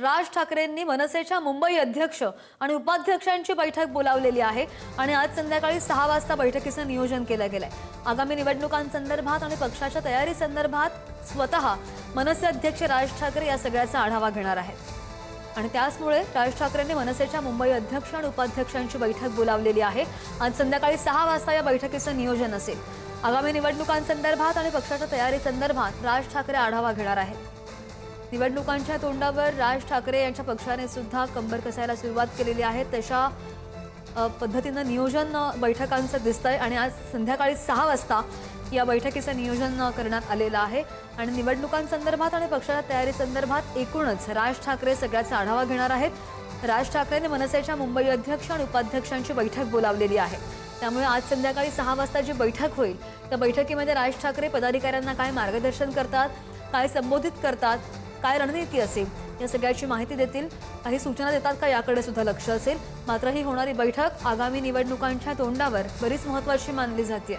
राज ठाकरेंनी मनसेच्या मुंबई अध्यक्ष आणि उपाध्यक्षांची बैठक बोलावलेली आहे आणि आज संध्याकाळी सहा वाजता बैठकीचं नियोजन केलं गेलंय. आगामी निवडणुकांसंदर्भात आणि पक्षाच्या तयारी संदर्भात स्वतः मनसे अध्यक्ष राज ठाकरे या सगळ्याचा आढावा घेणार आहेत. आणि त्याचमुळे राज ठाकरेंनी मनसेच्या मुंबई अध्यक्ष आणि उपाध्यक्षांची बैठक बोलावलेली आहे. आज संध्याकाळी सहा वाजता या बैठकीचं नियोजन असेल. आगामी निवडणुकांसंदर्भात आणि पक्षाच्या तयारी संदर्भात राज ठाकरे आढावा घेणार आहेत. निवडणुकांच्या तोंडावर राज ठाकरे यांच्या पक्षाने सुद्धा कंबर कसायला सुरुवात केलेली आहे. तशा पद्धतीनं नियोजन बैठकांचं बैठकांचं दिसतंय आणि आज संध्याकाळी सहा वाजता या बैठकीचं नियोजन करण्यात आलेलं आहे. आणि निवडणुकांसंदर्भात आणि पक्षाच्या तयारी संदर्भात एकूणच राज ठाकरे सगळ्याचा आढावा घेणार आहेत. राज ठाकरेने मनसेच्या मुंबई अध्यक्ष आणि उपाध्यक्षांची बैठक बोलावलेली आहे. त्यामुळे आज संध्याकाळी सहा वाजता जी बैठक होईल त्या बैठकीमध्ये राज ठाकरे पदाधिकाऱ्यांना काय मार्गदर्शन करतात काय संबोधित करतात काय रणनीती असेल? या सगळ्याची माहिती देतील. काही सूचना देतात का? याकडे सुद्धा लक्ष असेल. मात्र ही होणारी बैठक आगामी निवडणुकांच्या तोंडावर बरीच महत्वाची मानली जाते.